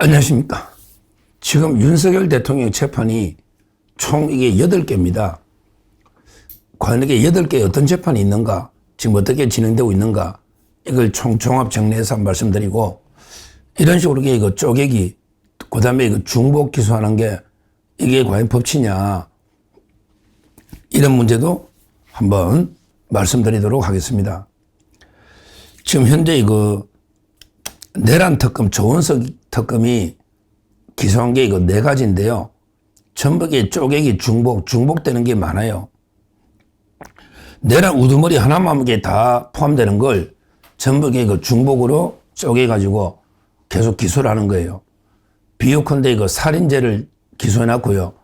안녕하십니까. 지금 윤석열 대통령 재판이 총 이게 8개입니다. 과연 이게 8개 어떤 재판이 있는가, 지금 어떻게 진행되고 있는가, 이걸 총 종합 정리해서 말씀드리고, 이런 식으로 이게 이거 쪼개기, 그 다음에 이거 중복 기소하는 게 이게 과연 법치냐, 이런 문제도 한번 말씀드리도록 하겠습니다. 지금 현재 이거 내란 특검, 조원석 특검이 기소한 게 이거 네 가지인데요. 전북에 쪼개기 중복, 중복되는 게 많아요. 내란 우두머리 하나만 게다 포함되는 걸 전북에 이거 중복으로 쪼개가지고 계속 기소를 하는 거예요. 비유컨대 이거 살인죄를 기소해놨고요.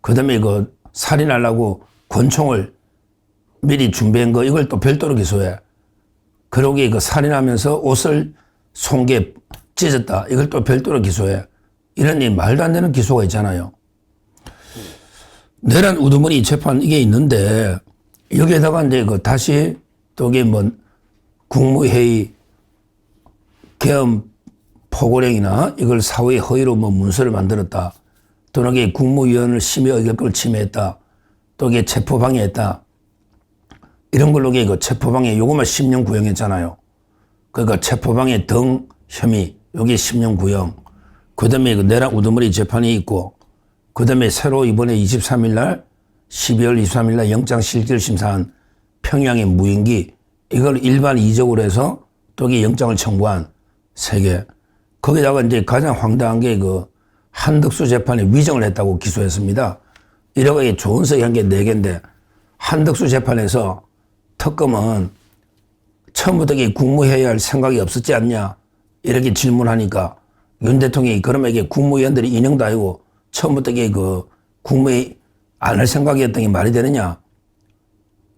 그 다음에 이거 살인하려고 권총을 미리 준비한 거 이걸 또 별도로 기소해. 그러게 이거 살인하면서 옷을 송게 찢었다. 이걸 또 별도로 기소해. 이런 이 말도 안 되는 기소가 있잖아요. 내란 우두머리 재판 이게 있는데 여기에다가 이제 그 다시 또 이게 뭐 국무회의 계엄 포고령이나 이걸 사후에 허위로 뭐 문서를 만들었다. 또는 이게 국무위원을 심의 의결권을 침해했다. 또 이게 체포방해했다. 이런 걸로 이게 그 체포방해 요것만 10년 구형했잖아요. 그러니까 체포방해 등 혐의 여기 10년 구형. 그 다음에 그 내란 우두머리 재판이 있고 그 다음에 새로 이번에 23일 날 12월 23일 날 영장 실질 심사한 평양의 무인기 이걸 일반 이적으로 해서 또 이게 영장을 청구한 세 개. 거기다가 이제 가장 황당한 게 그 한덕수 재판에 위정을 했다고 기소했습니다. 이러고 조은석이 한 게 네 개인데 한덕수 재판에서 특검은 처음부터 이게 국무해야 할 생각이 없었지 않냐 이렇게 질문하니까 윤 대통령이 이게 국무위원들이 인형도 아니고 처음부터 그 국무회의 안할 생각이었던 게 말이 되느냐?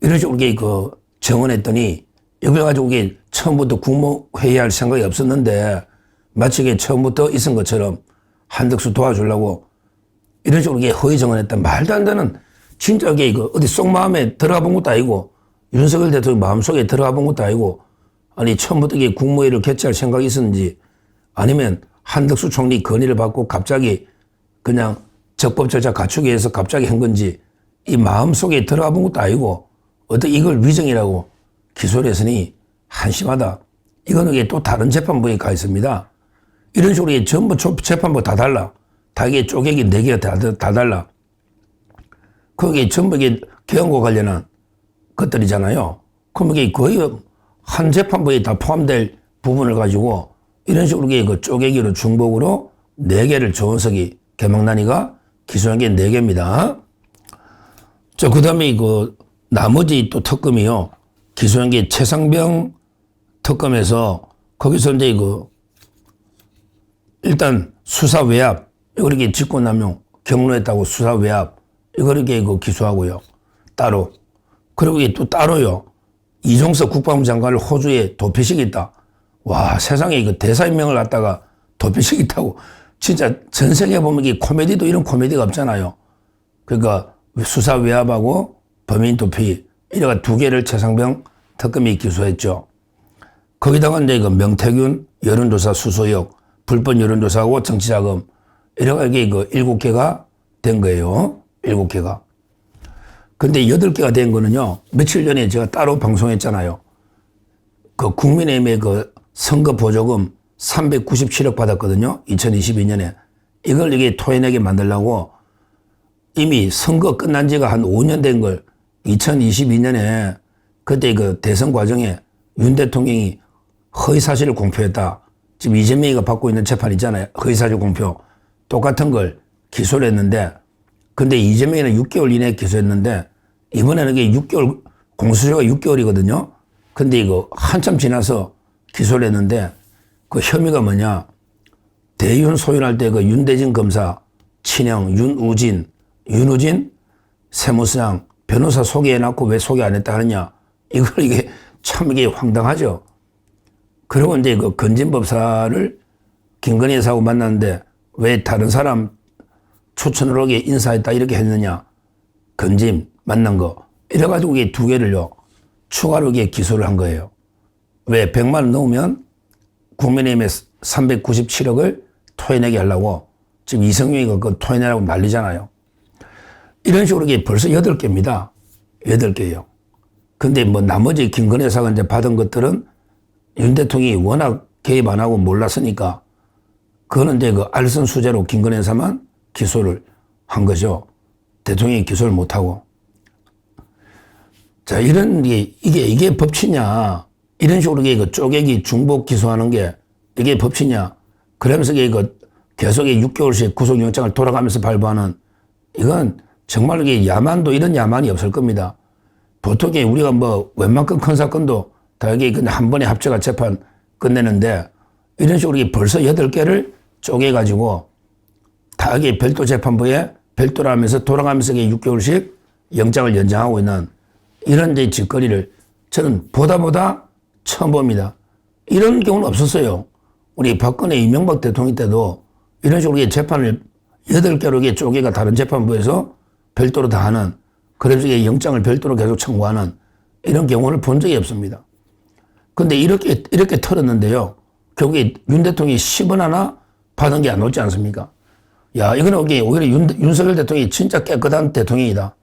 이런 식으로 그 정언했더니 이걸 가지고 이게 처음부터 국무회의 할 생각이 없었는데 마치 이게 처음부터 있은 것처럼 한덕수 도와주려고 이런 식으로 이게 허위 정언했다. 말도 안 되는 진짜 이게 이거 어디 속 마음에 들어가 본 것도 아니고 윤석열 대통령 마음속에 들어가 본 것도 아니고 아니 처음부터 이게 국무회의를 개최할 생각이 있었는지 아니면 한덕수 총리 건의를 받고 갑자기 그냥 적법 절차 갖추기 위해서 갑자기 한 건지 이 마음속에 들어가 본 것도 아니고 어떻게 이걸 위정이라고 기소를 했으니 한심하다. 이거는 이게 또 다른 재판부에 가 있습니다. 이런 식으로 전부 재판부 다 달라. 다 이게 쪼개기 네 개가 다, 다 달라. 거기에 전부 이게 개헌과 관련한 것들이잖아요. 그럼 이게 거의 한 재판부에 다 포함될 부분을 가지고 이런 식으로 그 쪼개기로 중복으로 네 개를 조원석이 개망난이가 기소한 게 네 개입니다. 자, 그 다음에 그 나머지 또 특검이요. 기소한 게 최상병 특검에서 거기서 이제 그 일단 수사 외압, 이렇게 직권남용 경로했다고 수사 외압, 이렇게 그 기소하고요. 따로. 그리고 또 따로요. 이종석 국방부 장관을 호주에 도피시키 있다. 와, 세상에 이거 대사임명을 갖다가 도피시키 있다고. 진짜 전 세계에 보면 이게 코미디도 이런 코미디가 없잖아요. 그러니까 수사 외압하고 범인 도피, 이래가 두 개를 최상병 특검이 기소했죠. 거기다가 이제 그 명태균 여론조사 수소역, 불법 여론조사하고 정치자금, 이래가 이게 그 일곱 개가 된 거예요. 일곱 개가. 근데 여덟 개가 된 거는요, 며칠 전에 제가 따로 방송했잖아요. 그 국민의힘의 그 선거 보조금 397억 받았거든요. 2022년에. 이걸 이게 토해내게 만들려고 이미 선거 끝난 지가 한 5년 된 걸 2022년에 그때 그 대선 과정에 윤 대통령이 허위 사실을 공표했다. 지금 이재명이가 받고 있는 재판 있잖아요. 허위 사실 공표. 똑같은 걸 기소를 했는데 근데 이재명이는 6개월 이내에 기소했는데 이번에는 이게 6개월 공수처가 6개월이거든요. 근데 이거 한참 지나서 기소를 했는데 그 혐의가 뭐냐? 대윤 소윤할 때 그 윤대진 검사, 친형, 윤우진, 윤우진 세무서장 변호사 소개해놨고 왜 소개 안 했다 하느냐? 이걸 이게 참 이게 황당하죠. 그리고 이제 그 건진법사를 김건희 여사하고 만났는데 왜 다른 사람 추천으로 인사했다 이렇게 했느냐? 건진 만난 거. 이래가지고 이게 두 개를요, 추가로 이게 기소를 한 거예요. 왜 100만 원 넣으면 국민의힘에 397억을 토해내게 하려고 지금 이성윤이가 그 토해내라고 난리잖아요. 이런 식으로 이게 벌써 여덟 개입니다. 여덟 개요. 근데 뭐 나머지 김건희 여사가 이제 받은 것들은 윤 대통령이 워낙 개입 안 하고 몰랐으니까 그거는 이제 그 알선 수재로 김건희 여사만 기소를 한 거죠. 대통령이 기소를 못하고. 자, 이런 게, 이게, 이게 법치냐. 이런 식으로 그 쪼개기 중복 기소하는 게 이게 법치냐. 그러면서 그 계속 6개월씩 구속영장을 돌아가면서 발부하는 이건 정말 이게 야만도 이런 야만이 없을 겁니다. 보통 우리가 뭐 웬만큼 큰 사건도 다 이게 한 번에 합쳐가 재판 끝내는데 이런 식으로 벌써 8개를 쪼개가지고 다 이게 별도 재판부에 별도로 하면서 돌아가면서 이게 6개월씩 영장을 연장하고 있는 이런 데 짓거리를 저는 보다 보다 처음 봅니다. 이런 경우는 없었어요. 우리 박근혜 이명박 대통령 때도 이런 식으로 재판을 여덟 개로 이게 쪼개가 다른 재판부에서 별도로 다 하는 그래서 영장을 별도로 계속 청구하는 이런 경우를 본 적이 없습니다. 근데 이렇게, 이렇게 털었는데요. 결국에 윤 대통령이 10원 하나 받은 게 안 오지 않습니까? 야, 이거는 오히려 윤, 윤석열 대통령이 진짜 깨끗한 대통령이다.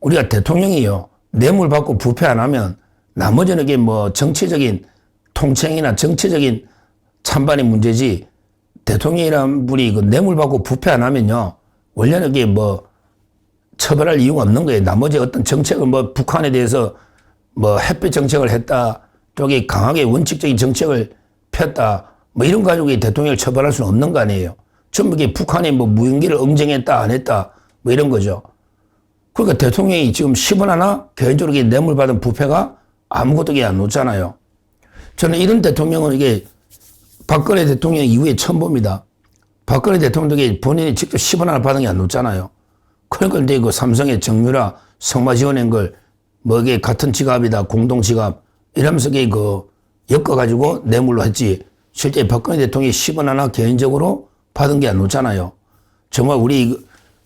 우리가 대통령이요. 뇌물 받고 부패 안 하면 나머지는 이게 뭐 정치적인 통칭이나 정치적인 찬반의 문제지 대통령이란 분이 그 뇌물 받고 부패 안 하면요. 원래는 이게 뭐 처벌할 이유가 없는 거예요. 나머지 어떤 정책을 뭐 북한에 대해서 뭐 햇빛 정책을 했다. 쪽이 강하게 원칙적인 정책을 폈다. 뭐 이런 가지고 이 대통령을 처벌할 수는 없는 거 아니에요. 전부 이게 북한이 뭐 무인기를 응징했다 안 했다 뭐 이런 거죠. 그러니까 대통령이 지금 10원 하나 개인적으로 이게 뇌물 받은 부패가 아무것도 안 놓잖아요. 저는 이런 대통령은 이게 박근혜 대통령 이후에 처음 봅니다. 박근혜 대통령이 본인이 직접 10원 하나 받은 게 안 놓잖아요. 그러니까 이제 그 삼성의 정유라 성마 지원한 걸뭐 이게 같은 지갑이다 공동 지갑 이러면서 그 엮어가지고 뇌물로 했지. 실제 박근혜 대통령이 10원 하나 개인적으로 받은 게 안 놓잖아요. 정말 우리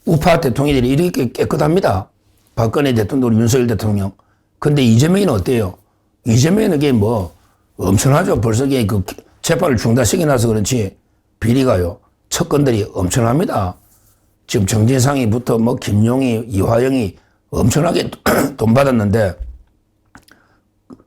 우파 대통령들이 이렇게 깨끗합니다. 박근혜 대통령, 윤석열 대통령. 근데 이재명이는 어때요? 이재명은 이게 뭐 엄청나죠. 벌써 이게 그 재판을 중단시켜놔서 그렇지 비리가요. 척건들이 엄청납니다. 지금 정진상이부터 뭐 김용희, 이화영이 엄청나게 돈 받았는데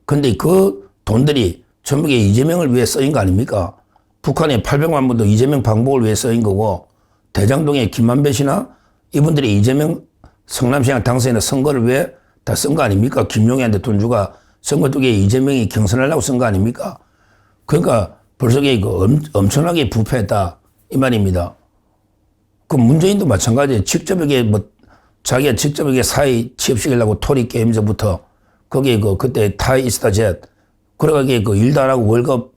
근데 그 돈들이 전부 이재명을 위해 쓰인 거 아닙니까? 북한에 800만 분도 이재명 방북을 위해 쓰인 거고 대장동의 김만배 씨나 이분들이 이재명 성남시장 당선인의 선거를 위해 다쓴 거 아닙니까? 김용희한테 돈 주가 선거 쪽에 이재명이 경선하려고 쓴 거 아닙니까? 그러니까 벌써 이게 그 엄청나게 부패했다 이 말입니다. 그 문재인도 마찬가지예요. 직접 이게 뭐 자기가 직접 이게 사회 취업시키려고 토리 게임즈부터 거기에 그 그때 타이스타젯 그래가지고 그 일도 안 하고 월급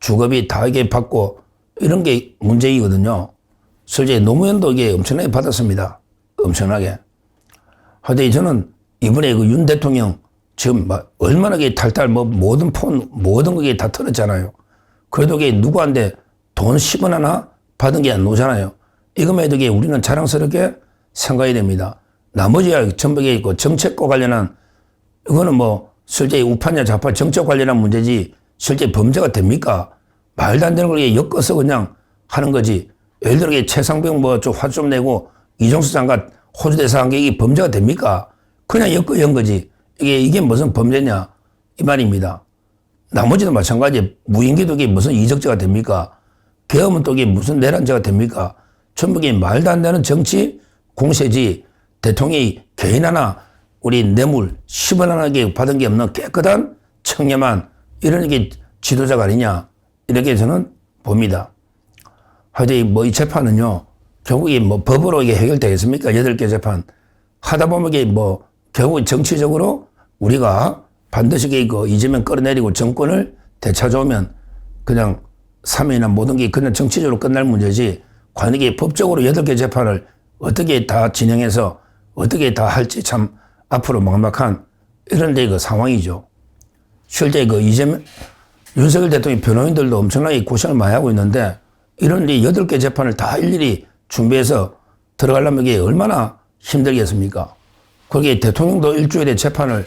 주급이 다 이게 받고 이런 게 문제이거든요. 실제 노무현도 이게 엄청나게 받았습니다. 엄청나게. 하여튼 저는 이번에 그 윤 대통령 지금 막 얼마나 게 탈탈 뭐 모든 폰 모든 게다 털었잖아요. 그래도 이게 누구한테 돈 10원 하나 받은 게 안 나오잖아요. 이것만 해도 우리는 자랑스럽게 생각해야 됩니다. 나머지야 전부 게 있고 정책과 관련한 이거는 뭐 실제 우파냐 좌파 정책 관련한 문제지 실제 범죄가 됩니까? 말도 안 되는 걸 엮어서 그냥 하는 거지. 예를 들어 최상병 뭐좀 화 좀 내고 이종수 장관 호주 대사 한 게 이게 범죄가 됩니까? 그냥 엮어 연 거지. 이게 이게 무슨 범죄냐 이 말입니다. 나머지도 마찬가지. 무인기도 이게 무슨 이적죄가 됩니까? 계엄은 또 이게 무슨 내란죄가 됩니까? 전부 게 말도 안 되는 정치 공세지 대통령이 개인 하나 우리 뇌물 10원 하나 받은 게 없는 깨끗한 청렴한 이런 게 지도자가 아니냐 이렇게 저는 봅니다. 하여튼 뭐 이 재판은요 결국에 뭐 법으로 이게 해결되겠습니까? 여덟 개 재판 하다 보면 이게 뭐 결국 정치적으로 우리가 반드시 그 이재명 끌어내리고 정권을 되찾아오면 그냥 3회나 모든 게 그냥 정치적으로 끝날 문제지 과연 이게 법적으로 여덟 개 재판을 어떻게 다 진행해서 어떻게 다 할지 참 앞으로 막막한 이런 데그 상황이죠. 실제 그 이재명, 윤석열 대통령 변호인들도 엄청나게 고생을 많이 하고 있는데 이런 데 여덟 개 재판을 다 일일이 준비해서 들어가려면 이게 얼마나 힘들겠습니까? 거기에 대통령도 일주일에 재판을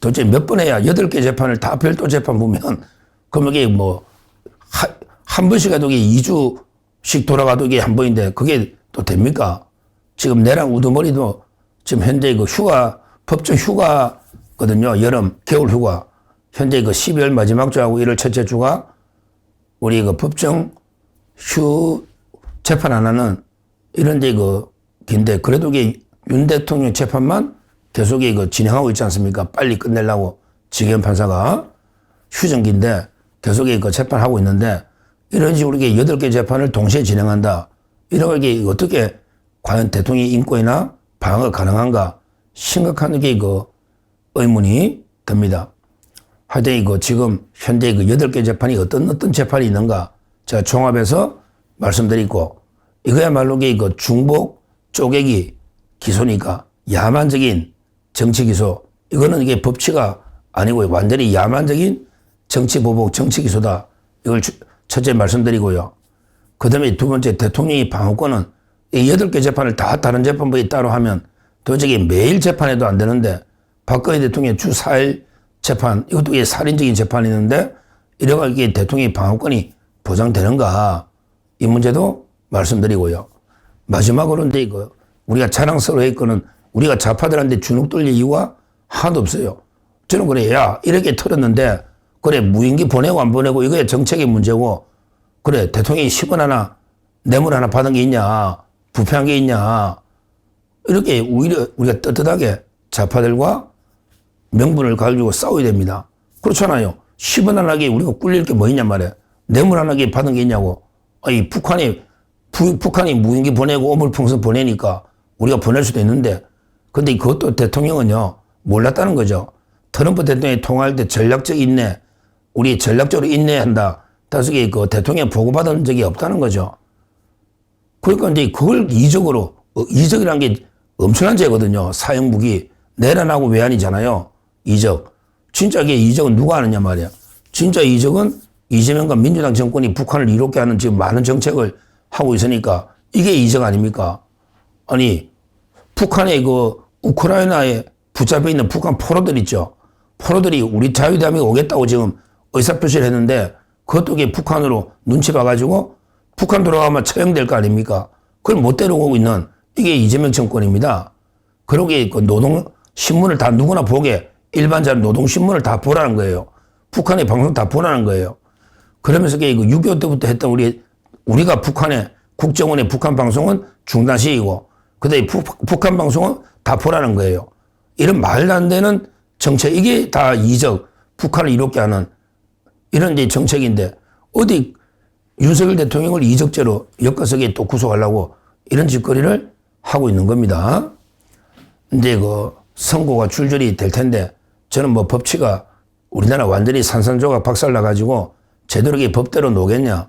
도대체 몇 번 해야 여덟 개 재판을 다 별도 재판 보면 그럼 이게 뭐 한 번씩 해도 이게 2주 씩 돌아가도 이게 한 번인데 그게 또 됩니까? 지금 내랑 우두머리도 지금 현재 그 휴가, 법정 휴가거든요. 여름, 겨울 휴가. 현재 그 12월 마지막 주하고 1월 첫째 주가 우리 그 법정 휴 재판 하나는 이런 데 그 긴데 그래도 이게 윤 대통령 재판만 계속 이거 진행하고 있지 않습니까? 빨리 끝내려고 지경 판사가 휴정기인데 계속 이거 재판하고 있는데 이런 식으로 이게 여덟 개 재판을 동시에 진행한다. 이런 게 어떻게 과연 대통령 인권이나 방어가 가능한가 심각한 게그 의문이 듭니다. 하여튼 이거 지금 현재 그 여덟 개 재판이 어떤 어떤 재판이 있는가 제가 종합해서 말씀드리고 이거야말로 그 중복 쪼개기 기소니까 야만적인 정치 기소. 이거는 이게 법치가 아니고 완전히 야만적인 정치 보복 정치 기소다. 이걸 주- 첫째 말씀드리고요. 그 다음에 두 번째 대통령이 방어권은 이 여덟 개 재판을 다 다른 재판부에 따로 하면 도저히 매일 재판해도 안 되는데 박근혜 대통령 주 4일 재판 이것도 이게 살인적인 재판이 있는데 이래가 이게 대통령의 방어권이 보장되는가? 이 문제도 말씀드리고요. 마지막으로 근데 이거 우리가 자랑스러워했거는 우리가 좌파들한테 주눅 들릴 이유가 하나도 없어요. 저는 그래, 야, 이렇게 털었는데, 그래, 무인기 보내고 안 보내고 이거야 정책의 문제고, 그래, 대통령이 10원 하나, 뇌물 하나 받은 게 있냐, 부패한 게 있냐, 이렇게 오히려 우리가 떳떳하게 좌파들과 명분을 가지고 싸워야 됩니다. 그렇잖아요. 10원 하나게 우리가 꿀릴 게 뭐 있냐 말이야. 뇌물 하나게 받은 게 있냐고. 아니, 북한이, 부- 북한이 무인기 보내고 오물풍선 보내니까 우리가 보낼 수도 있는데, 근데 그것도 대통령은요, 몰랐다는 거죠. 트럼프 대통령이 통화할 때 전략적 인내, 우리 전략적으로 인내한다. 다섯개 그 대통령 보고받은 적이 없다는 거죠. 그러니까 이제 그걸 이적으로, 어, 이적이라는 게 엄청난 죄거든요. 사형무기. 내란하고 외환이잖아요. 이적. 진짜 이게 이적은 누가 하느냐 말이야. 진짜 이적은 이재명과 민주당 정권이 북한을 이롭게 하는 지금 많은 정책을 하고 있으니까 이게 이적 아닙니까? 아니, 북한의 그 우크라이나에 붙잡혀 있는 북한 포로들 있죠. 포로들이 우리 자유대한민국 오겠다고 지금 의사표시를 했는데 그것도 이게 북한으로 눈치 봐가지고 북한 돌아가면 처형될 거 아닙니까? 그걸 못 데려오고 있는 이게 이재명 정권입니다. 그러게 그 노동 신문을 다 누구나 보게 일반자 노동 신문을 다 보라는 거예요. 북한의 방송 다 보라는 거예요. 그러면서 이게 6.25 때부터 했던 우리 우리가 북한의 국정원의 북한 방송은 중단시키고 그다음에 북- 북한 방송은 다 보라는 거예요. 이런 말도 안 되는 정책 이게 다 이적 북한을 이롭게 하는 이런 이제 정책인데 어디 윤석열 대통령을 이적죄로 엮어서게 또 구속하려고 이런 짓거리를 하고 있는 겁니다. 근데 그 선고가 줄줄이 될 텐데 저는 뭐 법치가 우리나라 완전히 산산조각 박살나가지고 제대로 법대로 노겠냐.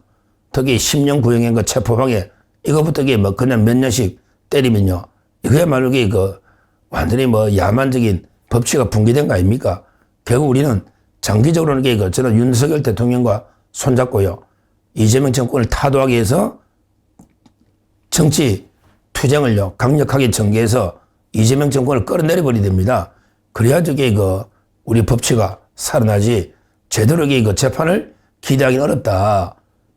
특히 10년 구형인 거 체포방해 이거부터 이게 뭐 그냥 몇 년씩 때리면요. 이거야말로 이게 그 완전히 뭐 야만적인 법치가 붕괴된 거 아닙니까? 결국 우리는 장기적으로는 이게 그 저는 윤석열 대통령과 손잡고요. 이재명 정권을 타도하기 위해서 정치 투쟁을요 강력하게 전개해서 이재명 정권을 끌어내려 버리야 됩니다. 그래야 저게 그 우리 법치가 살아나지 제대로 이게 그 재판을 기대하기는 어렵다.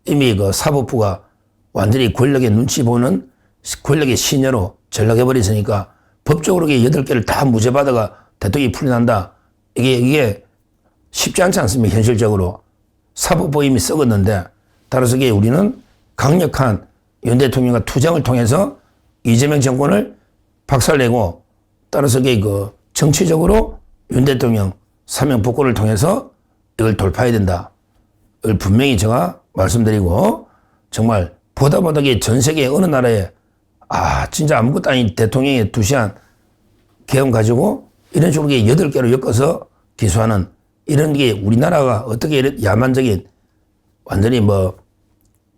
이미 그 사법부가 완전히 권력의 눈치 보는 권력의 신여로 전락해 버렸으니까 법적으로 이게 여덟 개를 다 무죄 받아가 대통령이 풀려난다. 이게 이게 쉽지 않지 않습니까 현실적으로 사법부 이미 썩었는데 따라서 이게 우리는 강력한 윤 대통령과 투쟁을 통해서 이재명 정권을 박살내고 따라서 이게 그 정치적으로 윤 대통령 사명 복권을 통해서 이걸 돌파해야 된다. 이걸 분명히 제가 말씀드리고 정말 보다 보다 이게 전 세계 어느 나라에 아 진짜 아무것도 아닌 대통령의 두시한 개헌 가지고 이런 식으로 여덟 개로 엮어서 기소하는 이런 게 우리나라가 어떻게 이런 야만적인 완전히 뭐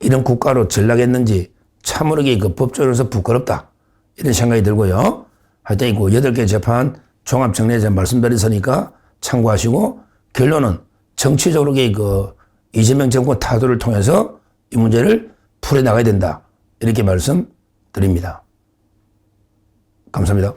이런 국가로 전락했는지 참으로 그 법조로서 부끄럽다. 이런 생각이 들고요. 하여튼 이거 여덟 개 재판 종합 정리해서 말씀드렸으니까 참고하시고 결론은 정치적으로 그 이재명 정권 타도를 통해서 이 문제를 풀어나가야 된다. 이렇게 말씀드립니다. 감사합니다.